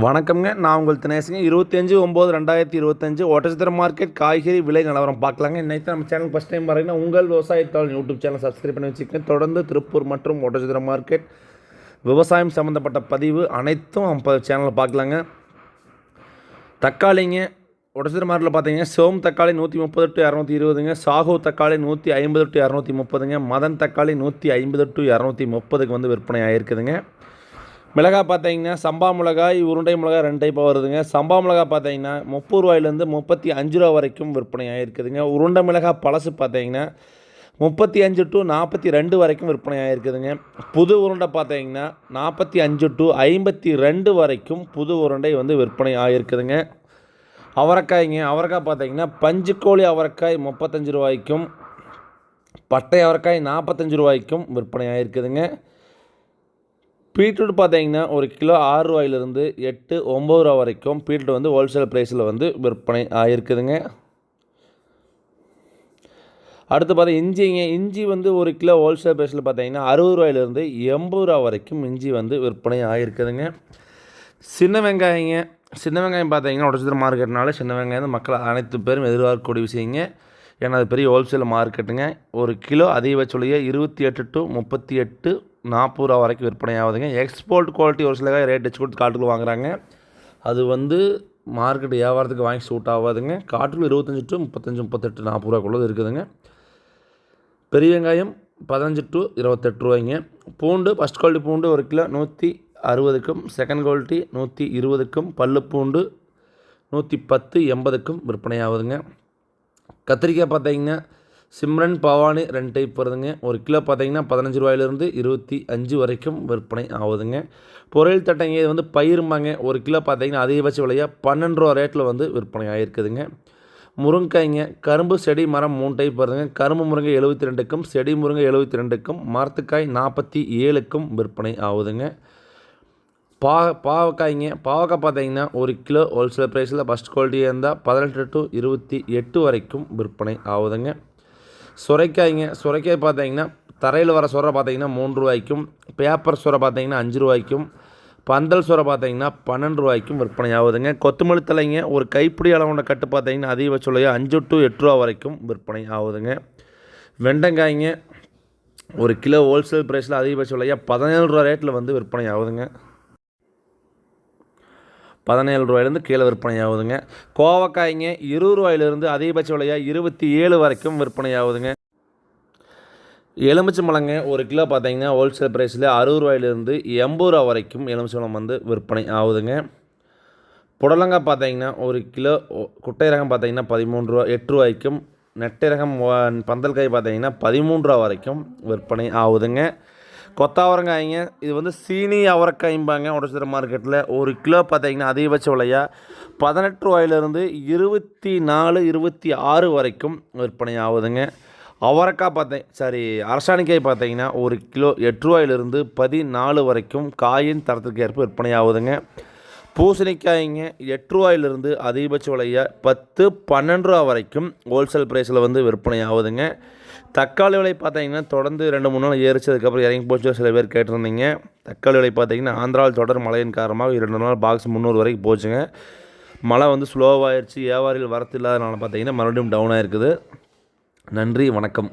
வணக்கம்ங்க. நான் உங்கள் தினேசுங்க. இருபத்தஞ்சு ஒம்பது ரெண்டாயிரத்தி இருபத்தஞ்சு ஒட்டச்சத்திர மார்க்கெட் காய்கறி விலை நிலவரம் பார்க்கலாங்க. இன்னைக்கு நம்ம சேனல் ஃபஸ்ட் டைம் பாருங்கன்னா உங்கள் விவசாயத்தால் யூடியூப் சேனல் சப்ஸ்கிரைப் பண்ணி வச்சுக்கோங்க. தொடர்ந்து திருப்பூர் மற்றும் ஒட்டச்சத்திர மார்க்கெட் விவசாயம் சம்மந்தப்பட்ட பதிவு அனைத்தும் நம்ம சேனலில் பார்க்கலாங்க. தக்காளிங்க ஒட்டச்சத்திர மார்க்கெட்டில் பார்த்தீங்கன்னா சோம் தக்காளி நூற்றி முப்பது டு இரநூத்தி இருபதுங்க. சாகோ தக்காளி நூற்றி ஐம்பது டு இரநூத்தி முப்பதுங்க. மதன் தக்காளி நூற்றி ஐம்பது டு இரநூத்தி முப்பதுக்கு வந்து விற்பனை ஆகிருக்குதுங்க மிளகாய் பார்த்தீங்கன்னா சம்பா மிளகாய் உருண்டை மிளகாய் ரெண்டு டைப்பாக வருதுங்க. சம்பா மிளகாய் பார்த்தீங்கன்னா முப்பது ரூபாயிலேருந்து முப்பத்தி அஞ்சு ரூபா வரைக்கும் விற்பனை ஆகிருக்குதுங்க உருண்டை மிளகாய் பழசு பார்த்தீங்கன்னா முப்பத்தி அஞ்சு டு நாற்பத்தி ரெண்டு வரைக்கும் விற்பனை ஆகிருக்குதுங்க புது உருண்டை பார்த்தீங்கன்னா நாற்பத்தி அஞ்சு டு ஐம்பத்தி ரெண்டு வரைக்கும் புது உருண்டை வந்து விற்பனை ஆகிருக்குதுங்க அவரைக்காய்ங்க அவரைக்காய் பார்த்தீங்கன்னா பஞ்சுக்கோழி அவரைக்காய் முப்பத்தஞ்சு ரூபாய்க்கும் பட்டை அவரைக்காய் நாற்பத்தஞ்சு ரூபாய்க்கும் விற்பனை ஆகிருக்குதுங்க பீட்ரூட் பார்த்தீங்கன்னா ஒரு கிலோ ஆறு ரூபாயிலிருந்து எட்டு ஒம்பது ரூபா வரைக்கும் பீட்ரூட் வந்து ஹோல்சேல் ப்ரைஸில் வந்து விற்பனை ஆகிருக்குதுங்க அடுத்து பார்த்தா இஞ்சிங்க. இஞ்சி வந்து ஒரு கிலோ ஹோல்சேல் ப்ரைஸில் பார்த்தீங்கன்னா அறுபது ரூபாயிலிருந்து எண்பது ரூபா வரைக்கும் இஞ்சி வந்து விற்பனை ஆகிருக்குதுங்க சின்ன வெங்காயங்க. சின்ன வெங்காயம் பார்த்தீங்கன்னா உடச்சித்திர மார்க்கெட்னால சின்ன வெங்காயம் வந்து மக்கள் அனைத்து பேரும் எதிர்பார்க்கக்கூடிய விஷயங்க. ஏன்னா அது பெரிய ஹோல்சேல் மார்க்கெட்டுங்க. ஒரு கிலோ அதிகபட்ச விலையை இருபத்தி எட்டு டு முப்பத்தி எட்டு நாற்பது ரூபா வரைக்கும் விற்பனை ஆகுதுங்க எக்ஸ்போர்ட் குவாலிட்டி ஒரு சில ரேட் வச்சு கொடுத்து காட்டுக்குள் வாங்குறாங்க. அது வந்து மார்க்கெட் வியாபாரத்துக்கு வாங்கி சூட் ஆகாதுங்க. காட்டுக்குள் இருபத்தஞ்சி டு முப்பத்தஞ்சு முப்பத்தெட்டு நாற்பது ரூபாக்குள்ளது இருக்குதுங்க. பெரிய வெங்காயம் பதினஞ்சு டு இருபத்தெட்டு ரூபாய்ங்க. பூண்டு ஃபஸ்ட் குவாலிட்டி பூண்டு ஒரு கிலோ நூற்றி அறுபதுக்கும் செகண்ட் குவாலிட்டி நூற்றி இருபதுக்கும் பல்லு பூண்டு நூற்றி பத்து எண்பதுக்கும் விற்பனை ஆகுதுங்க கத்திரிக்காய் பார்த்தீங்கன்னா சிம்ரன் பவானி ரெண்டு டைப் வருதுங்க ஒரு கிலோ பார்த்தீங்கன்னா பதினஞ்சு ரூபாயிலிருந்து இருபத்தி அஞ்சு வரைக்கும் விற்பனை ஆகுதுங்க. பொருள் தட்டைங்க இது வந்து பயிரும்பாங்க. ஒரு கிலோ பார்த்தீங்கன்னா அதிகபட்ச விலையாக பன்னெண்டு ரூபா ரேட்டில் வந்து விற்பனை ஆகிருக்குதுங்க முருங்கைக்காய்ங்க கரும்பு செடி மரம் மூணு டைப் வருதுங்க கரும்பு முருங்கை எழுபத்தி ரெண்டுக்கும் செடி முருங்கை எழுபத்தி ரெண்டுக்கும் மரத்துக்காய் நாற்பத்தி ஏழுக்கும் விற்பனை ஆகுதுங்க. பா பாவக்காய்ங்க பாவக்காய் பார்த்தீங்கன்னா ஒரு கிலோ ஹோல்சேல் ப்ரைஸில் ஃபஸ்ட் குவாலிட்டியாக இருந்தால் பதினெட்டு டு இருபத்தி எட்டு வரைக்கும் விற்பனை ஆகுதுங்க. சுரைக்காய்ங்க சுரைக்காய் பார்த்தீங்கன்னா தரையில் வர சுரை பார்த்தீங்கன்னா மூன்று ரூபாய்க்கும் பேப்பர் சுரை பார்த்தீங்கன்னா அஞ்சு ரூபாய்க்கும் பந்தல் சுரை பார்த்தீங்கன்னா பன்னெண்டு ரூபாய்க்கும் விற்பனை ஆகுதுங்க. கொத்தமல்லி தலைங்க ஒரு கைப்பிடி அளவுண்ட கட்டு பார்த்தீங்கன்னா அதிகபட்ச விலையை அஞ்சு டு எட்டு ரூபா வரைக்கும் விற்பனை ஆகுதுங்க. வெண்டைக்காய்ங்க ஒரு கிலோ ஹோல்சேல் ப்ரைஸில் அதிகபட்ச விலையாக பதினேழு ரூபா ரேட்டில் வந்து விற்பனை ஆகுதுங்க. பதினேழு ரூபாயிலேருந்து கீழே விற்பனை ஆகுதுங்க கோவக்காய்ங்க இருபது ரூபாயிலிருந்து அதிகபட்ச விலையாக இருபத்தி ஏழு வரைக்கும் விற்பனை ஆகுதுங்க எலுமிச்சை மலங்க ஒரு கிலோ பார்த்தீங்கன்னா ஹோல்சேல் ப்ரைஸில் அறுபது ரூபாயிலிருந்து எண்பது ரூபா வரைக்கும் எலுமிச்சம்பழம் வந்து விற்பனை ஆகுதுங்க. புடலங்காய் பார்த்தீங்கன்னா ஒரு கிலோ குட்டை ரகம் பார்த்தீங்கன்னா பதிமூணு ரூபா எட்டு ரூபாய்க்கும் நெட்டை ரகம் பந்தல் காய் பார்த்தீங்கன்னா பதிமூன்று ரூபா வரைக்கும் விற்பனை ஆகுதுங்க. கொத்தாவரங்காய்ங்க. இது வந்து சீனி அவரைக்காய்ம்பாங்க உடச்சிற மார்க்கெட்டில் ஒரு கிலோ பார்த்தீங்கன்னா அதிகபட்ச விலையாக பதினெட்டு ரூபாயிலிருந்து இருபத்தி நாலு இருபத்தி ஆறு வரைக்கும் விற்பனை ஆகுதுங்க. அவரைக்காய் பார்த்தேன் சாரி அரசாணிக்காய் பார்த்தீங்கன்னா ஒரு கிலோ எட்டு ரூபாயிலிருந்து பதினாலு வரைக்கும் காயின் தரத்துக்கு ஏற்ப விற்பனை ஆகுதுங்க. பூசணிக்காய்ங்க எட்டு ரூபாயிலிருந்து அதிகபட்ச விலையை பத்து பன்னெண்டு ரூபா வரைக்கும் ஹோல்சேல் ப்ரைஸில் வந்து விற்பனை ஆகுதுங்க. தக்காளி விலை பார்த்தீங்கன்னா தொடர்ந்து ரெண்டு மூணு நாள் ஏறிச்சு. அதுக்கப்புறம் இறங்கி போச்சு. சில பேர் கேட்டிருந்தீங்க. தக்காளி விலை பார்த்தீங்கன்னா ஆந்திராவில் தொடர் மழையின் காரணமாக இரண்டு நாள் பாக்ஸ் முந்நூறு வரைக்கும் போச்சுங்க. மழை வந்து ஸ்லோவாகிடுச்சு வியாபாரிகள் வரத்து இல்லாதனால பார்த்தீங்கன்னா மறுபடியும் டவுன் ஆகிருக்குது நன்றி. வணக்கம்.